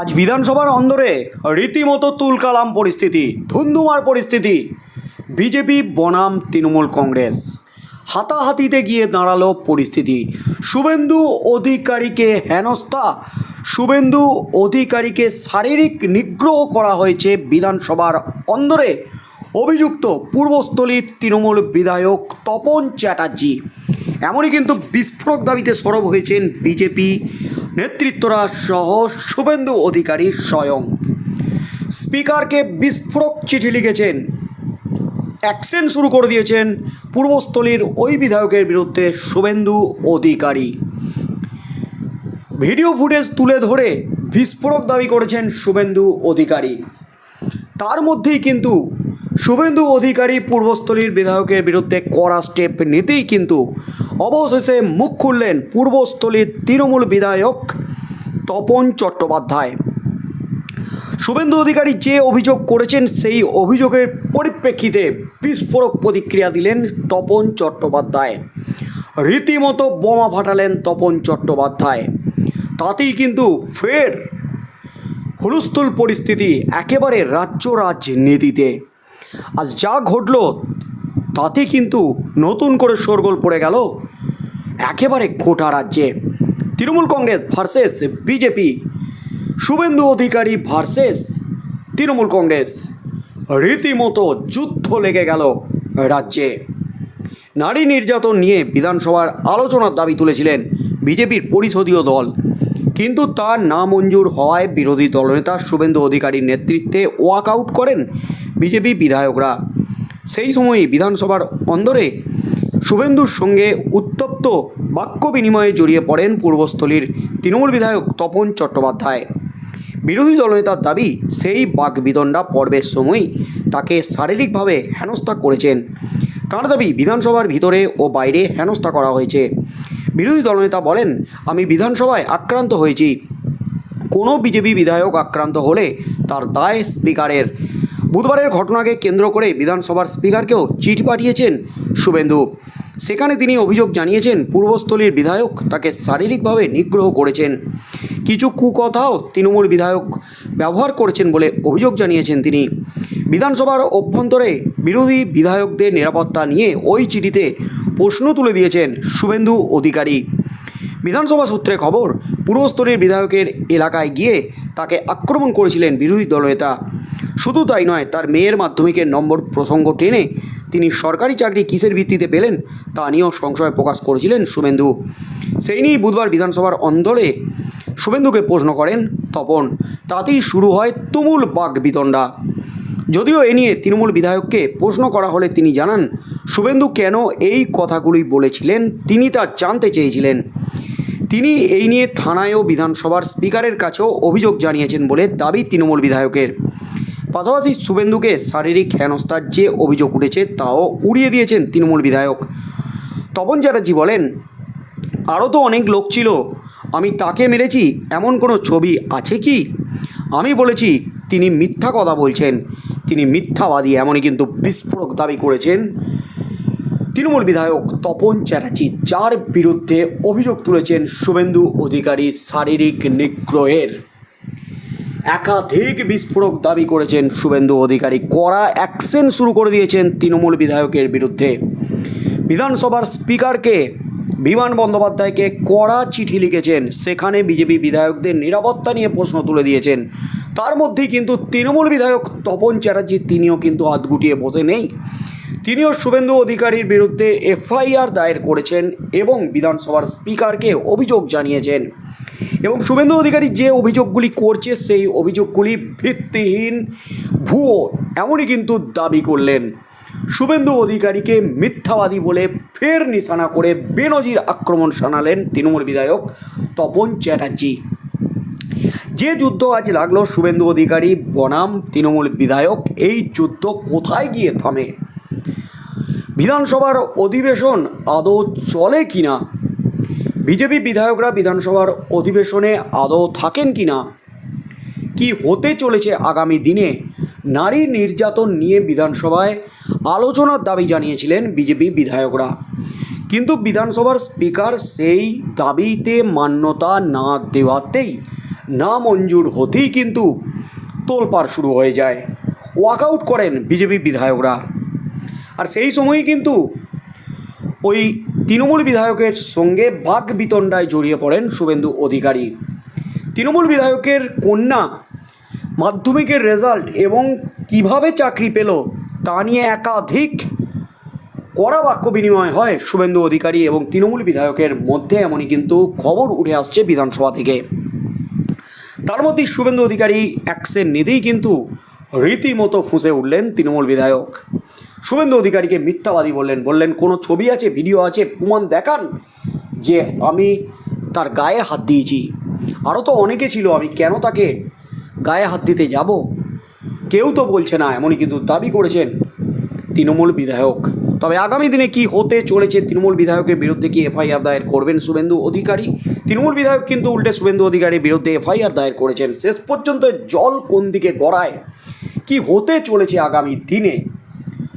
আজ বিধানসভার অন্দরে রীতিমতো তুলকালাম পরিস্থিতি, ধুন্ধুমার পরিস্থিতি। বিজেপি, বনাম, তৃণমূল কংগ্রেস। হাতাহাতিতে গিয়ে দাঁড়াল পরিস্থিতি। শুভেন্দু অধিকারীকে হেনস্থা, শুভেন্দু অধিকারীকে শারীরিক নিগ্রহ করা হয়েছে বিধানসভার অন্দরে, অভিযুক্ত পূর্বস্থলীর তৃণমূল বিধায়ক তপন চ্যাটার্জি। এমনই কিন্তু বিস্ফোরক দাবিতে সরব হয়েছেন বিজেপি নেতৃত্বরা সহ শুভেন্দু অধিকারী স্বয়ং। স্পিকারকে বিস্ফোরক চিঠি লিখেছেন। অ্যাকশন শুরু করে দিয়েছেন পূর্বস্থলীর ওই বিধায়কের বিরুদ্ধে শুভেন্দু অধিকারী। ভিডিও ফুটেজ তুলে ধরে বিস্ফোরক দাবি করেছেন শুভেন্দু অধিকারী। তার মধ্যেই কিন্তু শুভেন্দু অধিকারী পূর্বস্থলীর বিধায়কের বিরুদ্ধে কড়া স্টেপ নিতেই কিন্তু অবশেষে মুখ খুললেন পূর্বস্থলীর তৃণমূল বিধায়ক তপন চট্টোপাধ্যায়। শুভেন্দু অধিকারী যে অভিযোগ করেছেন সেই অভিযোগের পরিপ্রেক্ষিতে বিস্ফোরক প্রতিক্রিয়া দিলেন তপন চট্টোপাধ্যায়। রীতিমতো বোমা ফাটালেন তপন চট্টোপাধ্যায়। তাতেই কিন্তু ফের হুলস্থুল পরিস্থিতি একেবারে রাজ্য রাজনীতিতে। আজ যা ঘটল, তাতে কিন্তু নতুন করে শোরগোল পড়ে গেল একেবারে গোটা রাজ্যে। Trinamool Congress versus BJP Suvendu Adhikari versus Trinamool Congress. রীতিমতো যুদ্ধ লেগে গেল রাজ্যে। নারী নির্যাতন নিয়ে বিধানসভার আলোচনার দাবি তুলেছিলেন বিজেপির পরিষদীয় দল। কিন্তু তার না মঞ্জুর হওয়ায় বিরোধী দলনেতা শুভেন্দু অধিকারীর নেতৃত্বে ওয়াক আউট করেন বিজেপি বিধায়করা। সেই সময়ই বিধানসভার অন্দরে শুভেন্দুর সঙ্গে উত্তপ্ত বাক্য বিনিময়ে জড়িয়ে পড়েন পূর্বস্থলীর তৃণমূল বিধায়ক তপন চট্টোপাধ্যায়। বিরোধী দলনেতার দাবি, সেই বাকবিদণ্ডা পর্বের সময়ই তাকে শারীরিকভাবে হেনস্থা করেছেন। তাঁর দাবি বিধানসভার ভিতরে ও বাইরে হেনস্থা করা হয়েছে? বিরোধী দলনেতা বলেন, আমি বিধানসভায় আক্রান্ত হয়েছি। কোনো বিজেপি বিধায়ক আক্রান্ত হলে তার দায় স্পিকারের। বুধবারের ঘটনাকে কেন্দ্র করে বিধানসভার স্পিকারকেও চিঠি পাঠিয়েছেন শুভেন্দু। সেখানে তিনি অভিযোগ জানিয়েছেন, পূর্বস্থলীর বিধায়ক তাকে শারীরিকভাবে নিগ্রহ করেছেন। কিছু কুকথাও তৃণমূল বিধায়ক ব্যবহার করেছেন বলে অভিযোগ জানিয়েছেন তিনি। বিধানসভার অভ্যন্তরে বিরোধী বিধায়কদের নিরাপত্তা নিয়ে ওই চিঠিতে প্রশ্ন তুলে দিয়েছেন শুভেন্দু অধিকারী। বিধানসভা সূত্রে খবর, পূর্বস্তরের বিধায়কের এলাকায় গিয়ে তাকে আক্রমণ করেছিলেন বিরোধী দলনেতা। শুধু তাই নয়, তার মেয়ের মাধ্যমিকের নম্বর প্রসঙ্গ টেনে তিনি সরকারি চাকরি কিসের ভিত্তিতে পেলেন তা নিয়েও সংশয় প্রকাশ করেছিলেন শুভেন্দু। সেই নিয়েই বুধবার বিধানসভার অন্দরে শুভেন্দুকে প্রশ্ন করেন তপন, তাতেই শুরু হয় তুমুল বাঘ বিতণ্ডা। যদিও এ নিয়ে তৃণমূল বিধায়ককে প্রশ্ন করা হলে তিনি জানান, শুভেন্দু কেন এই কথাগুলি বলেছিলেন? তিনি তা জানতে চেয়েছিলেন। তিনি এই নিয়ে থানায় ও বিধানসভার স্পিকারের কাছেও অভিযোগ জানিয়েছেন বলে দাবি তৃণমূল বিধায়কের। পাশাপাশি শুভেন্দুকে শারীরিক হেনস্থার যে অভিযোগ উঠেছে তাও উড়িয়ে দিয়েছেন তৃণমূল বিধায়ক। তপন চ্যাটার্জি বলেন আরও তো অনেক লোক ছিল, আমি তাকে মেরেছি, এমন কোনো ছবি আছে কি? আমি বলেছি, তিনি মিথ্যা কথা বলছেন, তিনি মিথ্যাবাদী, এমনই কিন্তু বিস্ফোরক দাবি করেছেন। তৃণমূল বিধায়ক তপন চ্যাটার্জি, যার বিরুদ্ধে অভিযোগ তুলেছেন শুভেন্দু অধিকারী শারীরিক নিগ্রহের। একাধিক বিস্ফোরক দাবি করেছেন শুভেন্দু অধিকারী। কড়া অ্যাকশন শুরু করে দিয়েছেন তৃণমূল বিধায়কের বিরুদ্ধে। বিধানসভার স্পিকারকে বিমান বন্দ্যোপাধ্যায়কে কড়া চিঠি লিখেছেন। সেখানে বিজেপি বিধায়কদের নিরাপত্তা নিয়ে প্রশ্ন তুলে দিয়েছেন। তার মধ্যেই কিন্তু তৃণমূল বিধায়ক তপন চ্যাটার্জি, তিনিও কিন্তু হাত গুটিয়ে বসে নেই। তিনিও শুভেন্দু অধিকারীর বিরুদ্ধে এফআইআর দায়ের করেছেন এবং বিধানসভার স্পিকারকে অভিযোগ জানিয়েছেন। এবং শুভেন্দু অধিকারী যে অভিযোগগুলি করছে, সেই অভিযোগগুলি ভিত্তিহীন, ভুয়ো, এমনই কিন্তু দাবি করলেন। শুভেন্দু অধিকারীকে মিথ্যাবাদী বলে ফের নিশানা করে বেনজির আক্রমণ শানালেন তৃণমূল বিধায়ক তপন চ্যাটার্জি। যে যুদ্ধ আজ লাগল শুভেন্দু অধিকারী, বনাম তৃণমূল বিধায়ক, এই যুদ্ধ কোথায় গিয়ে থামে? বিধানসভার অধিবেশন আদৌ চলে কি না বিজেপি বিধায়করা বিধানসভার অধিবেশনে আদৌ থাকেন কি না কি হতে চলেছে আগামী দিনে? নারী নির্যাতন নিয়ে বিধানসভায় আলোচনার দাবি জানিয়েছিলেন বিজেপি বিধায়করা। কিন্তু বিধানসভার স্পিকার সেই দাবিতে মান্যতা না দেওয়াতেই না মঞ্জুর হতেই কিন্তু তোলপাড় শুরু হয়ে যায়। ওয়াকআউট করেন বিজেপি বিধায়করা। আর সেই সময়ই কিন্তু ওই তৃণমূল বিধায়কের সঙ্গে বাঘ বিতণ্ডায় জড়িয়ে পড়েন শুভেন্দু অধিকারী। তৃণমূল বিধায়কের কন্যা, মাধ্যমিকের রেজাল্ট এবং কীভাবে চাকরি পেল তা নিয়ে একাধিক কড়া বাক্য বিনিময় হয় শুভেন্দু অধিকারী এবং তৃণমূল বিধায়কের মধ্যে, এমনই কিন্তু খবর উঠে আসছে বিধানসভা থেকে। তার মধ্যে শুভেন্দু অধিকারী অ্যাক্সের নিতেই কিন্তু রীতিমতো ফুঁসে উঠলেন তৃণমূল বিধায়ক। শুভেন্দু অধিকারীকে মিথ্যাবাদী বললেন। বললেন, কোনো ছবি আছে, ভিডিও আছে, প্রমাণ দেখান যে আমি তার গায়ে হাত দিয়েছি। আরও তো অনেকে ছিল, আমি কেন তাকে গায়ে হাত দিতে যাব? কেউ তো বলছে না, এমনই কিন্তু দাবি করেছেন তৃণমূল বিধায়ক। তবে আগামী দিনে কি হতে চলেছে তৃণমূল বিধায়কের বিরুদ্ধে কি এফআইআর দায়ের করবেন শুভেন্দু অধিকারী? তৃণমূল বিধায়ক কিন্তু উল্টে শুভেন্দু অধিকারীর বিরুদ্ধে এফআইআর দায়ের করেছেন। শেষ পর্যন্ত জল কোন দিকে গড়ায়? কি হতে চলেছে আগামী দিনে?